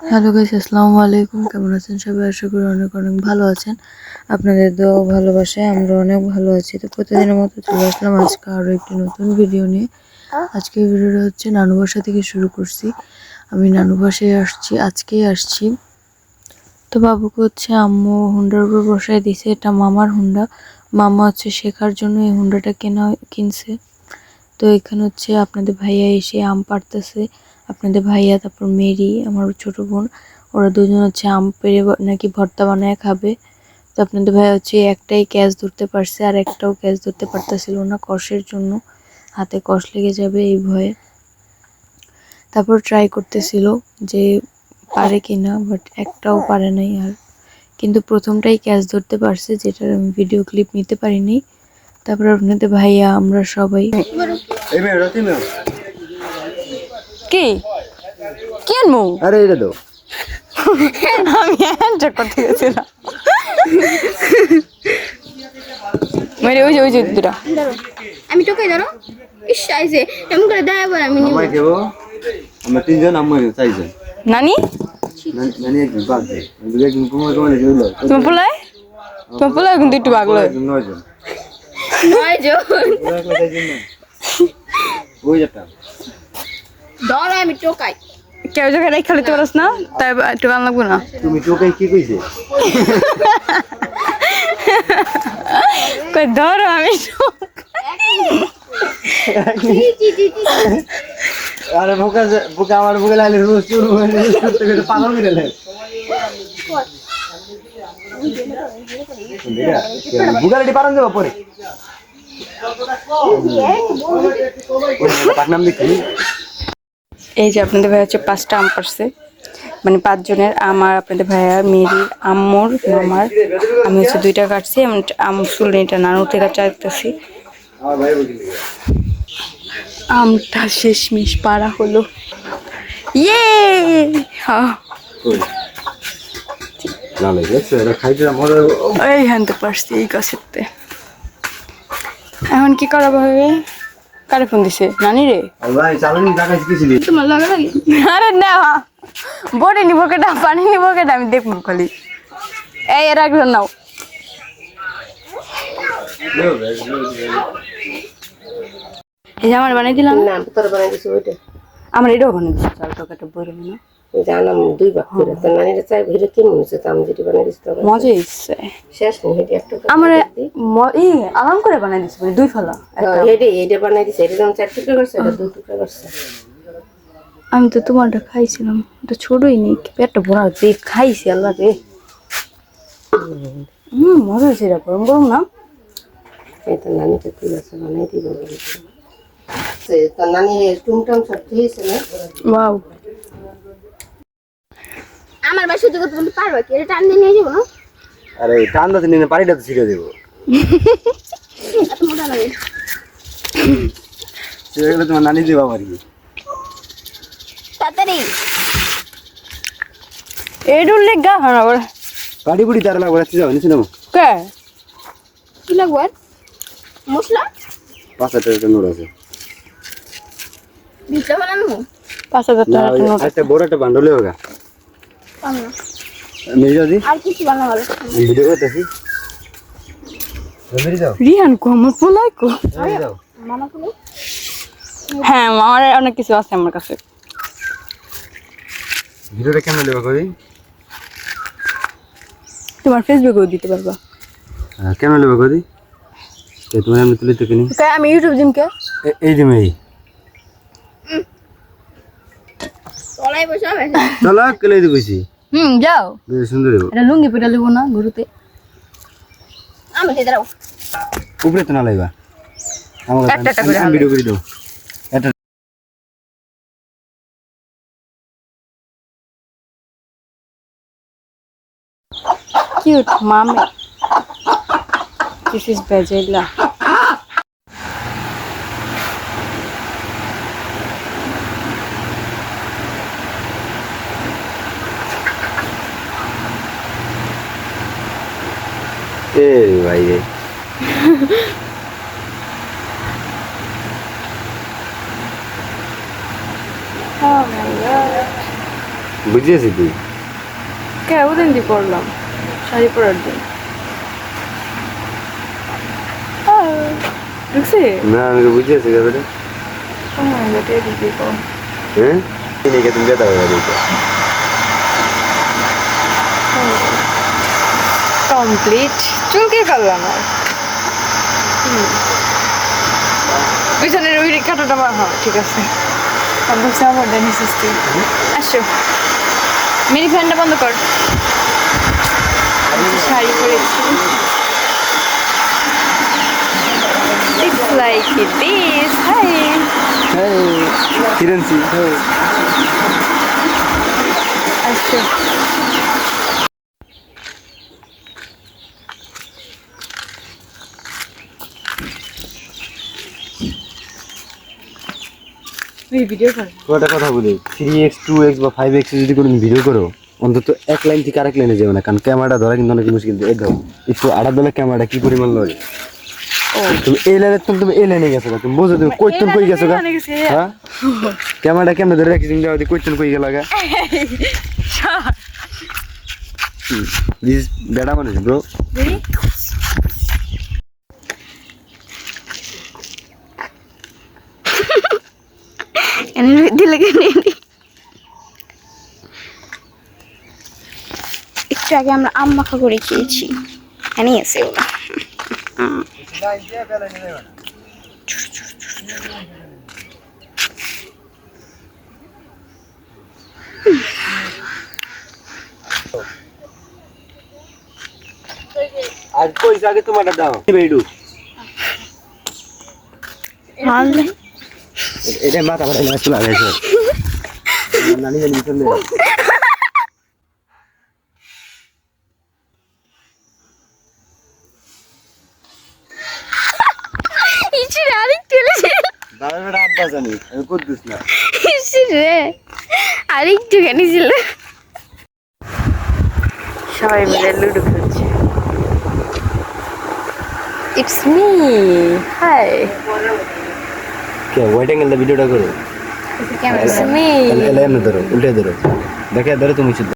Hello guys আসসালামু আলাইকুম। কেমন আছেন সবাই? আশা করি অনেক অনেক ভালো আছেন। আপনাদের ও ভালোবাসায় আমরা অনেক ভালো আছি। তো প্রতিদিনের মতো চলে আসলাম আজকে আরও একটি নতুন ভিডিও নিয়ে। আজকে ভিডিওটা হচ্ছে নানু বাসা থেকে শুরু করছি। আমি নানু বাসায় আসছি, আজকেই আসছি। তো বাবুকে হচ্ছে আম্মু হুন্ডার উপর বসায় দিছে। এটা মামার হুন্ডা। মামা হচ্ছে শেখার জন্য এই হুন্ডাটা কেনা, কিনছে। তো এখানে হচ্ছে আপনাদের ভাইয়া এসে আম পাড়তেছে। আপনাদের ভাইয়া, তারপর মেরি, আমার ছোট বোন, ওরা দুজন হচ্ছে আম পেড়ে নাকি ভর্তা বানায় খাবে। তো আপনাদের ভাইয়া হচ্ছে একটাই ক্যাচ ধরতে পারছে আর একটাও ক্যাচ ধরতে পারতেছিল না কষের জন্য। হাতে কষ লেগে যাবে এই ভয়ে। তারপর ট্রাই করতেছিল যে পারে কিনা বাট একটাও পারে নাই আর। কিন্তু প্রথমটাই ক্যাচ ধরতে পারছে, যেটার আমি ভিডিও ক্লিপ নিতে পারিনি। তারপর আপনাদের ভাইয়া, আমরা সবাই কি? কি আনব আরে এটা দাও। আমি এনজয় করতে গেছিলাম। মানে ওই যে ওই যে দুটা। আমি তোকে ধরো। ইস আইছে এমন করে দেয় বলে আমি নিব। আমায় দেবো আমরা তিনজন আম্মা চারজন। নানি? নানি একজন বাদ দে দুটো একজন কুমার কুমার একজন হলো তোমার পোলায়? তোমার পোলায় কিন্তু একটু বাগলো নয়জন। নয় জন ওরা একলা চারজন না ওই যেটা ধরো আমি টোকাই। কেউ জায়গায় রেখে খেলতে পারস না তাই গান লাগবো না। তুমি টোকাই কি কইছে? কই ধরো আমি আরে বোকা বোকা আমার বুকে লাগলে রোজ চুর হয়ে পাগল করে লে বুকা পারন যাব পরে। পাটনাম দেখি। এই যে আপনাদের ভাই হচ্ছে পাঁচটা আম পারছে মানে পাঁচজনের আমার আপনাদের ভাইয়া, মেরির, আম্মুর, মামার। আমি হচ্ছে দুইটা কাটছি, আমি আম সুলনিটা নানু থেকে চাইতেছি। আমটা শেষমেশ পারা হলো। ইয়ে! এটা পারছি এই এখন কি করা হবে? কারে ফোন দিছে? নানি রে চালানি তোমার লাগে লাগে আরে না বডি নিব কেটা পানি নিব কেটা আমি দেখব খালি। এই এর নাও। এই যে আমার বানিয়ে দিলাম। না তোর বানাই দিছি ওইটা। আমার এটাও বানিয়ে দিচ্ছে চাল তরকারিটা বইরে না জানাম দুই ভাগ করে। তোর নানিরা চাই ভিড়ে কেমন হয়েছে? তো আমি যেটি বানাই দিছি তোর মজা ইচ্ছে শেষ নেই হেঁটে একটা আমার দিই। ম- ই আরাম করে বানিয়ে দিচ্ছে বলে দুই ফলা হ্যাঁ, হেঁটে এইটা বানাই দিছি। এটা যেমন চার টুকরা করছে এটা দুই টুকরা করছে। আমি তো তোমারটা খাইছিলাম। এটা ছোটই নেই পেটটা ভরা হচ্ছে খাইছি আল্লাহ রে। হুম মজা হয়েছে এটা গরম গরম না? এই আছে বানাই দিব। সে তোর নানি টুমটাম সব খেয়েছে না? ওয়াও। আমার বাসা থেকে তুমি পারবা কি এটা টান দিয়ে নিয়ে যাব? না আরে টান দাতে নিয়ে পানিটা তো ছিঁড়ে দেবো। এত মোটা লাগে। তোমার নানি দেবো আমার কি? তাড়াতাড়ি। এডুর লেগ হ্যাঁ গাড়ি বুড়ি। তারা লাগবে রাখতে যাব নিচে কে? কি লাগবো? মশলা? পাঁচ হাজার টাকা নোট আছে। ভিতরে বানানো পাঁচ হাজার টাকা নোট একটা বড় একটা বান্ডলে হোগা পাম না নিয়ে যাও দি। আর কিছু বানাবো ভিডিও বেরিয়ে যাও রিহান কো আমার পোলাই কো। যাও হ্যাঁ আমার অনেক কিছু আছে আমার কাছে। ভিডিওটা কেমন নেবে কবি তোমার ফেসবুকেও দিতে পারবা। কেমন নেবে কবি তোমার আমি তুলে তো কিনি কে আমি ইউটিউব জিমকে এই দিমে এই। তলায় বসে হবে চলো কেলে দি কইছি হুম যাও। বেশ সুন্দর দেবো এটা লুঙ্গি পেটা লিবো না ঘুরুতে। আমি খেতে দাও উপরে তো না লাইবা। আমার একটা একটা করে ভিডিও করে দাও মামে দিস ইজ বেজেলা এ ভাই রে বুঝিয়েছি তুই কে ওদিন দিয়ে পড়লাম শাড়ি পরার দিন ঢুকছি? না আমি গেটে ঢুকি কম। হ্যাঁ? তুমি যেতে হবে কমপ্লিট। চুলকে করলাম আর। পিছনের ওই কাটাটা আমার হ্যাঁ ঠিক আছে। সামর ডেনি সিস্টেম আসো। মিনি ফ্যানটা বন্ধ কর। শাড়ি পরেছি It's like this. Hi. আসো এই ভিডিও কথা বলি থ্রি এক্স টু এক্স বা ফাইভ এক্স যদি কোনো ভিডিও করো অন্তত এক লাইন থেকে আরেক লাইনে যাবে না কারণ ক্যামেরাটা ধরা কিন্তু অনেক মুশকিল এই দাও একটু আড়াত বেলা ক্যামেরাটা কি পরিমাণ লড়ে তুমি এই লাইনে তুমি তুমি এই লাইনে গেছো তুমি বুঝো তুমি কই কই গেছো হ্যাঁ? ক্যামেরাটা কেমনে ধরে রাখিস তুমি যাও কই কই গেল গা? দিস বেড়া মানুষ ব্রো এনে দিলে কেন একটু আগে আমরা আম মাখা করে খেয়েছি। এনে আছে ওরা। আর কইছ আগে তোমারটা দাও। বেডু এটা মাথা চলে গেছে নানি জানি চলে ইসি রে আরেকটু এলেছে দাদা বেটা আব্বা জানি আমি করতেছ না। রে ছিল। সবাই মিলে লুডো খেলছে। It's me hi K wide angle ভিডিওটা করো। ক্যামেরা ইটস মি এলে এমনি ধরো উল্টে ধরো। দেখে ধরো তুমি